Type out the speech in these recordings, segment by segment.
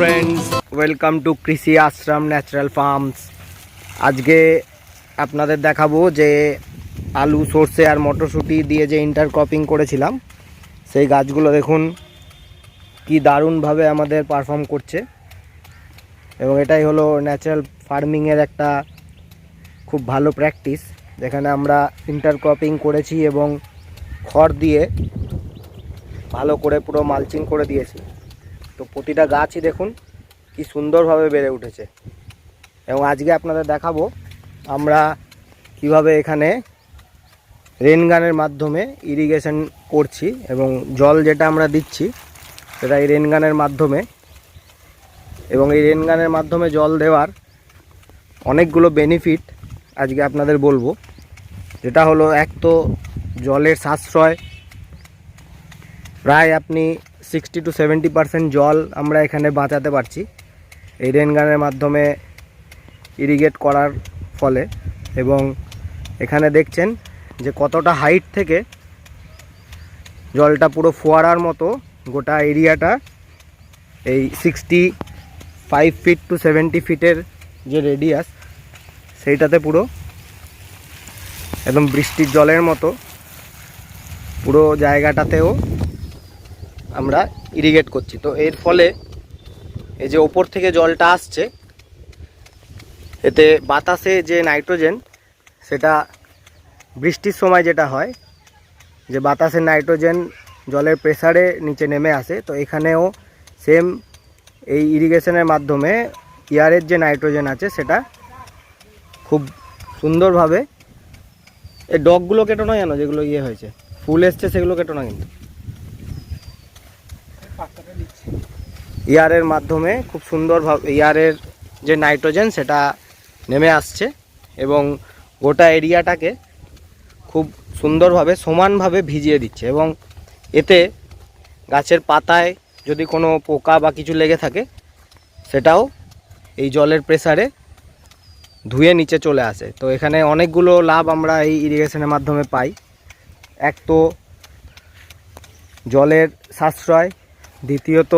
Friends welcome to কৃষি আশ্রম natural farms আজকে আপনাদের দেখাবো যে আলু, সর্ষে আর মটরশুঁটি দিয়ে যে ইন্টারক্রপিং করেছিলাম, সেই গাছগুলো দেখুন কি দারুণভাবে আমাদের পারফর্ম করছে। এবং এটাই হলো ন্যাচারাল ফার্মিংয়ের একটা খুব ভালো প্র্যাকটিস যেখানে আমরা ইন্টারক্রপিং করেছি এবং খড় দিয়ে ভালো করে পুরো মালচিং করে দিয়েছি। তো প্রতিটা গাছই দেখুন কি সুন্দরভাবে বেড়ে উঠেছে। এবং আজকে আপনাদের দেখাবো আমরা কীভাবে এখানে রেন গানের মাধ্যমে ইরিগেশন করছি এবং জল যেটা আমরা দিচ্ছি, সেটা এই রেন গানের মাধ্যমে। এবং এই রেন গানের মাধ্যমে জল দেওয়ার অনেকগুলো বেনিফিট আজকে আপনাদের বলব। যেটা হলো, এক তো জলের সাশ্রয়। প্রায় আপনি সিক্সটি টু সেভেন্টি পারসেন্ট জল আমরা এখানে বাঁচাতে পারছি। এই রেন গানের মাধ্যমে ইরিগেট করার ফলে এবং এখানে দেখছেন যে কতটা হাইট থেকে জলটা পুরো ফোয়ারার মতো গোটা এরিয়াটা এই sixty five feet to seventy ফিটের যে রেডিয়াস সেইটাতে পুরো একদম বৃষ্টির জলের মতো পুরো জায়গাটাতেও আমরা ইরিগেট করছি। তো এর ফলে এই যে ওপর থেকে জলটা আসছে, এতে বাতাসে যে নাইট্রোজেন, সেটা বৃষ্টির সময় যেটা হয়, যে বাতাসের নাইট্রোজেন জলের প্রেসারে নিচে নেমে আসে, তো এখানেও সেম এই ইরিগেশনের মাধ্যমে ইয়ারের যে নাইট্রোজেন আছে, সেটা খুব সুন্দরভাবে, এই ডগগুলো কেটো না জানো, যেগুলো ইয়ে হয়েছে? ফুল এসছে, সেগুলো কেটো না কিন্তু। ইয়ারের মাধ্যমে খুব সুন্দরভাবে, ইয়ারের যে নাইট্রোজেন সেটা নেমে আসছে এবং গোটা এরিয়াটাকে খুব সুন্দরভাবে সমানভাবে ভিজিয়ে দিচ্ছে এবং এতে গাছের পাতায় যদি কোনো পোকা বা কিছু লেগে থাকে, সেটাও এই জলের প্রেসারে ধুয়ে নিচে চলে আসে। তো এখানে অনেকগুলো লাভ আমরা এই ইরিগেশনের মাধ্যমে পাই। এক তো জলের সাশ্রয়, দ্বিতীয়ত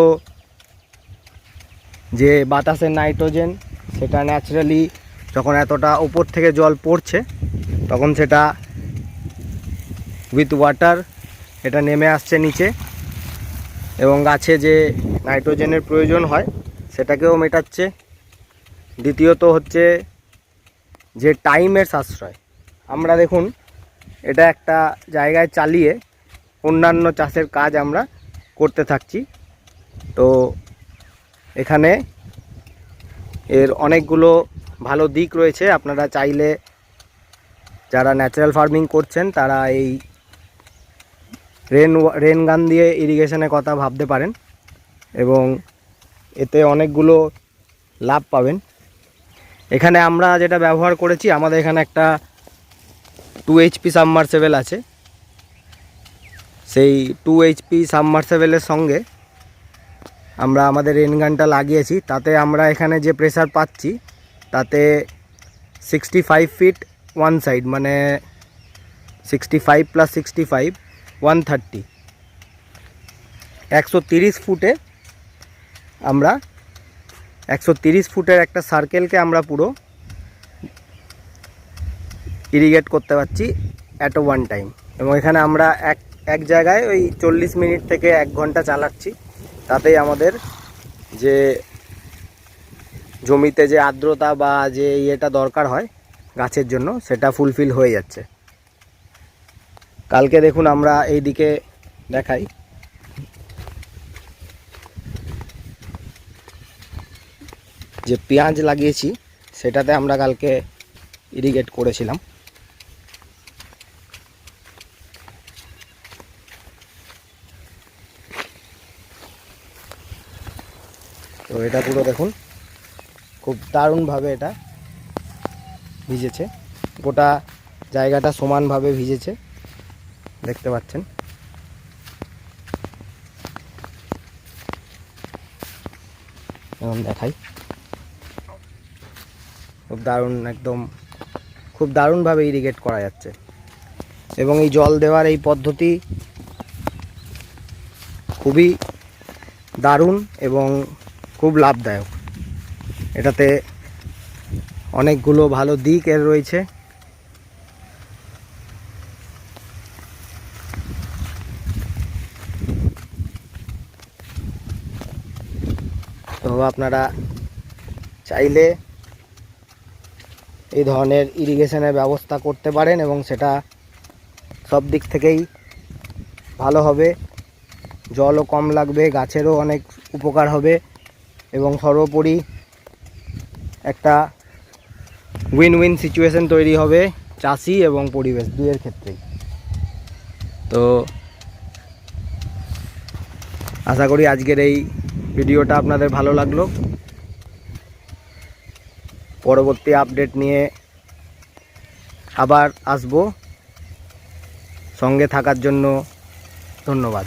যে বাতাসের নাইট্রোজেন, সেটা ন্যাচারালি যখন এতটা ওপর থেকে জল পড়ছে, তখন সেটা উইথ ওয়াটার এটা নেমে আসছে নিচে এবং গাছে যে নাইট্রোজেনের প্রয়োজন হয়, সেটাকেও মেটাচ্ছে। দ্বিতীয়ত হচ্ছে যে টাইমের সাশ্রয়। আমরা দেখুন, এটা একটা জায়গায় চালিয়ে অন্যান্য চাষের কাজ আমরা করতে থাকছি। তো এখানে এর অনেকগুলো ভালো দিক রয়েছে। আপনারা চাইলে যারা ন্যাচারাল ফার্মিং করছেন, তারা এই রেন রেন গান দিয়ে ইরিগেশনের কথা ভাবতে পারেন এবং এতে অনেকগুলো লাভ পাবেন। এখানে আমরা যেটা ব্যবহার করেছি, আমাদের এখানে একটা টু এইচপি সাবমার্সেবেল আছে। সেই টু এইচপি সাবমার্সেবেলের সঙ্গে আমরা আমাদের রেন গানটা লাগিয়েছি, তাতে আমরা এখানে যে প্রেসার পাচ্ছি, তাতে sixty five feet one side মানে sixty five plus sixty five one thirty একশো তিরিশ ফুটে আমরা, একশো তিরিশ ফুটের একটা সার্কেলকে আমরা পুরো ইরিগেট করতে পারছি অ্যাট ওয়ান টাইম এবং এখানে আমরা এক এক জায়গায় ওই চল্লিশ মিনিট থেকে এক ঘণ্টা চালাচ্ছি। তাতেই আমাদের যে জমিতে যে আর্দ্রতা বা যে ইয়েটা দরকার হয় গাছের জন্য, সেটা ফুলফিল হয়ে যাচ্ছে। কালকে দেখুন আমরা এই দিকে দেখাই। যে পেঁয়াজ লাগিয়েছি, সেটাতে আমরা কালকে ইরিগেট করেছিলাম। তো এটা পুরো দেখুন, খুব দারুণভাবে এটা ভিজেছে। গোটা জায়গাটা সমানভাবে ভিজেছে, দেখতে পাচ্ছেন। এখন দেখাই। খুব দারুণ, একদম খুব দারুণভাবে ইরিগেট করা যাচ্ছে। এবং এই জল দেওয়ার এই পদ্ধতি খুবই দারুণ এবং খুব লাভদায়ক। এটাতে অনেকগুলো ভালো দিক এর রয়েছে। তো আপনারা চাইলে এই ধরনের ইরিগেশনের ব্যবস্থা করতে পারেন এবং সেটা সব দিক থেকেই ভালো হবে। জলও কম লাগবে, গাছেরও অনেক উপকার হবে। এবং সর্বোপরি একটা উইন উইন সিচুয়েশন তৈরি হবে চাষি এবং পরিবেশ দুইয়ের ক্ষেত্রেই। তো আশা করি আজকের এই ভিডিওটা আপনাদের ভালো লাগল। পরবর্তী আপডেট নিয়ে আবার আসব। সঙ্গে থাকার জন্য ধন্যবাদ।